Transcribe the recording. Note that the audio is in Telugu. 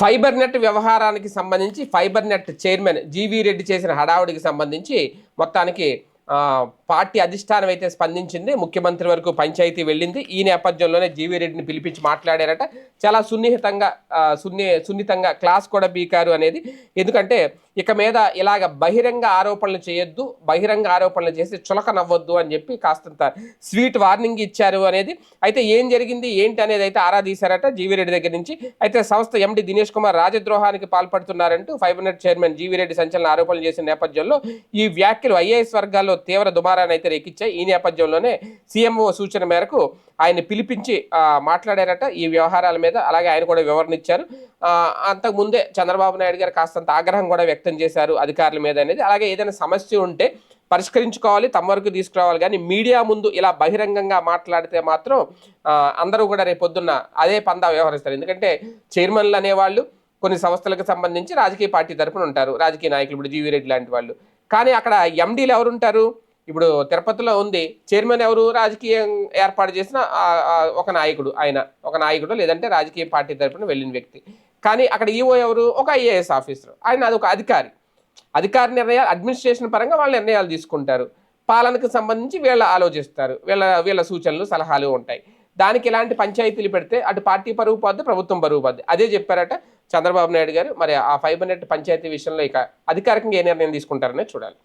ఫైబర్ నెట్ వ్యవహారానికి సంబంధించి fibre net chairman GV Reddy చేసిన హడావుడికి సంబంధించి మొత్తానికి పార్టీ అధిష్టానం అయితే స్పందించింది ముఖ్యమంత్రి వరకు పంచాయతీ వెళ్ళింది. ఈ నేపథ్యంలోనే జీవీ రెడ్డిని పిలిపించి మాట్లాడారట. చాలా సున్నిహితంగా సున్ని సున్నితంగా క్లాస్ కూడా బీకారు అనేది. ఎందుకంటే ఇక మీద ఇలాగ బహిరంగ ఆరోపణలు చేయొద్దు బహిరంగ ఆరోపణలు చేసి చులక నవ్వొద్దు అని చెప్పి కాస్తంత స్వీట్ వార్నింగ్ ఇచ్చారు అనేది. అయితే ఏం జరిగింది ఏంటి అనేది అయితే ఆరా తీశారట జీవీ రెడ్డి దగ్గర నుంచి. అయితే సంస్థ ఎండి దినేష్ కుమార్ రాజద్రోహానికి పాల్పడుతున్నారంటూ five hundred chairman GV Reddy సంచలన ఆరోపణలు చేసిన నేపథ్యంలో ఈ వ్యాఖ్యలు ఐఏఎస్ వర్గాల్లో తీవ్ర దుమారాన్ని అయితే రేకిచ్చాయి. ఈ నేపథ్యంలోనే సీఎంఓ సూచన మేరకు ఆయన పిలిపించి మాట్లాడారట ఈ వ్యవహారాల మీద. అలాగే ఆయన కూడా వివరణ ఇచ్చారు అంతకుముందే చంద్రబాబు నాయుడు గారు కాస్తంత ఆగ్రహం కూడా వ్యక్తం చేశారు అధికారుల మీద అనేది. అలాగే ఏదైనా సమస్య ఉంటే పరిష్కరించుకోవాలి తమ వరకు తీసుకురావాలి. కానీ మీడియా ముందు ఇలా బహిరంగంగా మాట్లాడితే మాత్రం అందరూ కూడా రేపొద్దున్న అదే పందా వ్యవహరిస్తారు. ఎందుకంటే చైర్మన్లు అనేవాళ్ళు కొన్ని సంస్థలకు సంబంధించి రాజకీయ పార్టీ తరపున ఉంటారు. రాజకీయ నాయకులు ఇప్పుడు జీవీ రెడ్డి లాంటి వాళ్ళు. కానీ అక్కడ ఎండీలు ఎవరుంటారు? ఇప్పుడు తిరుపతిలో ఉంది. చైర్మన్ ఎవరు? రాజకీయం ఏర్పాటు చేసిన ఒక నాయకుడు ఆయన. ఒక నాయకుడు లేదంటే రాజకీయ పార్టీ తరపున వెళ్ళిన వ్యక్తి. కానీ అక్కడ ఈఓ ఎవరు? ఒక ఐఏఎస్ ఆఫీసర్. ఆయన అది ఒక అధికారి. అధికారి నిర్ణయాలు అడ్మినిస్ట్రేషన్ పరంగా వాళ్ళు నిర్ణయాలు తీసుకుంటారు. పాలనకు సంబంధించి వీళ్ళ ఆలోచిస్తారు. వీళ్ళ వీళ్ళ సూచనలు సలహాలు ఉంటాయి. దానికి ఇలాంటి పంచాయతీలు పెడితే అటు పార్టీ పరువు పోద్ది ప్రభుత్వం పరువు పోద్ది. అదే చెప్పారట చంద్రబాబు నాయుడు గారు. మరి ఆ ఫైవ్ హండ్రెడ్ పంచాయతీ విషయంలో ఇక అధికారికంగా ఏ నిర్ణయం తీసుకుంటారనే చూడాలి.